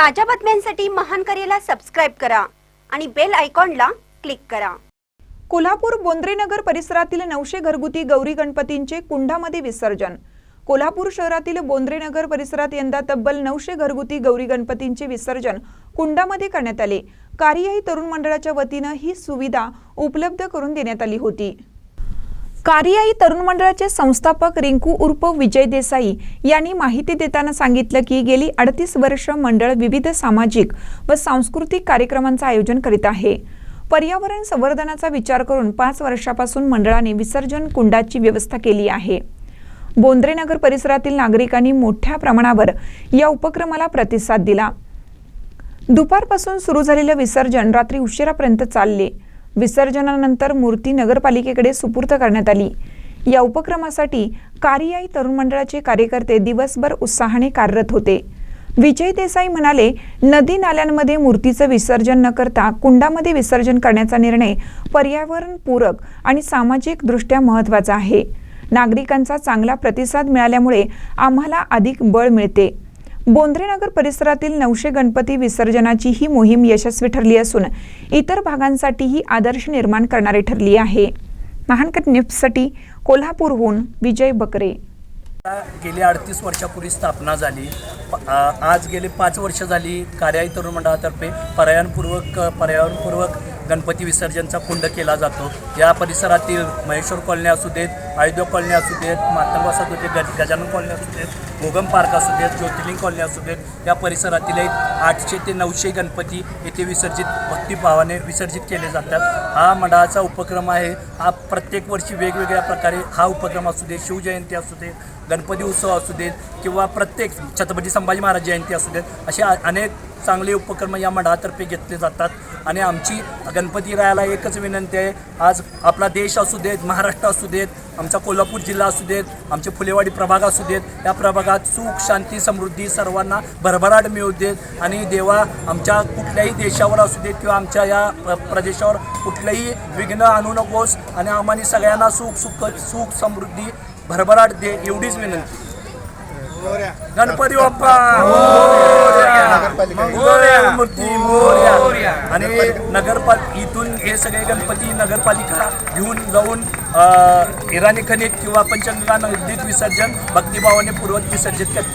ताज्या बातम्यांसाठी महान करेला सबस्क्राईब करा आणि बेल आयकॉनला क्लिक करा. कोल्हापूर बोंद्रेनगर परिसरातील नऊशे घरगुती गौरी गणपतींचे कुंडामध्ये विसर्जन. कोल्हापूर शहरातील बोंद्रेनगर परिसरात यंदा तब्बल नऊशे घरगुती गौरी गणपतींचे विसर्जन कुंडामध्ये करण्यात आले. कार्यही तरुण मंडळाच्या वतीनं ही सुविधा उपलब्ध करून देण्यात आली होती. कार्याई तरुण मंडळाचे संस्थापक रिंकू उर्फ विजय देसाई यांनी माहिती देताना सांगितलं की गेली अडतीस वर्ष मंडळ विविध सामाजिक व सांस्कृतिक कार्यक्रमांचं आयोजन करीत आहे. पर्यावरण संवर्धनाचा विचार करून पाच वर्षापासून मंडळाने विसर्जन कुंडाची व्यवस्था केली आहे. बोंद्रेनगर परिसरातील नागरिकांनी मोठ्या प्रमाणावर या उपक्रमाला प्रतिसाद दिला. दुपारपासून सुरू झालेलं विसर्जन रात्री उशिरापर्यंत चालले. विसर्जनानंतर मूर्ती नगरपालिकेकडे सुपूर्द करण्यात आली. या उपक्रमासाठी कार्यायी तरुण मंडळाचे कार्यकर्ते दिवसभर उत्साहाने कार्यरत होते. विजय देसाई म्हणाले नदी नाल्यांमध्ये मूर्तीचं विसर्जन न करता कुंडामध्ये विसर्जन करण्याचा निर्णय पर्यावरणपूरक आणि सामाजिक दृष्ट्या महत्त्वाचा आहे. नागरिकांचा चांगला प्रतिसाद मिळाल्यामुळे आम्हाला अधिक बळ मिळते. बोंद्रेनगर परिसरातील नऊशे गणपती विसर्जनाची ही मोहीम यशस्वी ठरली असून इतर भागांसाठीही आदर्श निर्माण करणारी ठरली आहे. महानकट न्यूजसाठी कोल्हापूरहून विजय बकरे. गेली अडतीस वर्षापूर्वी स्थापना झाली. आज गेले पाच वर्ष झाली कार्याई तरुण मंडळातर्फे पर्यावरणपूर्वक पर्यावरणपूर्वक गणपती विसर्जनचा कुंड केला जातो. या परिसरातील महेश्वर कॉलनी असू देत आयोध्या कॉलनी असू देत मातंग असू देत गज गजानन कॉलनी असू देत गोगम पार्क असू देत ज्योतिर्लिंग कॉलनी असू देत या परिसरातील एक आठशे ते नऊशे गणपती येथे विसर्जित भक्तिभावाने विसर्जित केले जातात. हा मंडळाचा उपक्रम आहे. हा प्रत्येक वर्षी वेगवेगळ्या प्रकारे हा उपक्रम असू दे शिवजयंती असू दे गणपती उत्सव असू देत किंवा प्रत्येक छत्रपती संभाजी महाराज जयंती असू देत असे अनेक चांगले उपक्रम या मंडळातर्फे घेतले जातात. आणि आमची गणपती रायाला एकच विनंती आहे. आज आपला देश असू देत महाराष्ट्र असू देत आमचा कोल्हापूर जिल्हा असू देत आमचे फुलेवाडी प्रभाग असू देत या प्रभागात सुख शांती समृद्धी सर्वांना भरभराट मिळू देत. आणि देवा आमच्या कुठल्याही देशावर असू देत किंवा आमच्या या प्र- प्रदेशावर कुठलंही विघ्न आणू नकोस. आणि आम्हाला सगळ्यांना सुख सुख सुख समृद्धी भरभराट दे एवढीच विनंती. गणपती बाप्पा! मूर्ती मोरया. आणि नगरपाल इथून हे सगळे गणपती नगरपालिका घेऊन जाऊन इराणी खनिक किंवा पंचगंगा नदीत विसर्जन भक्तिभावाने पूर्वक विसर्जित करते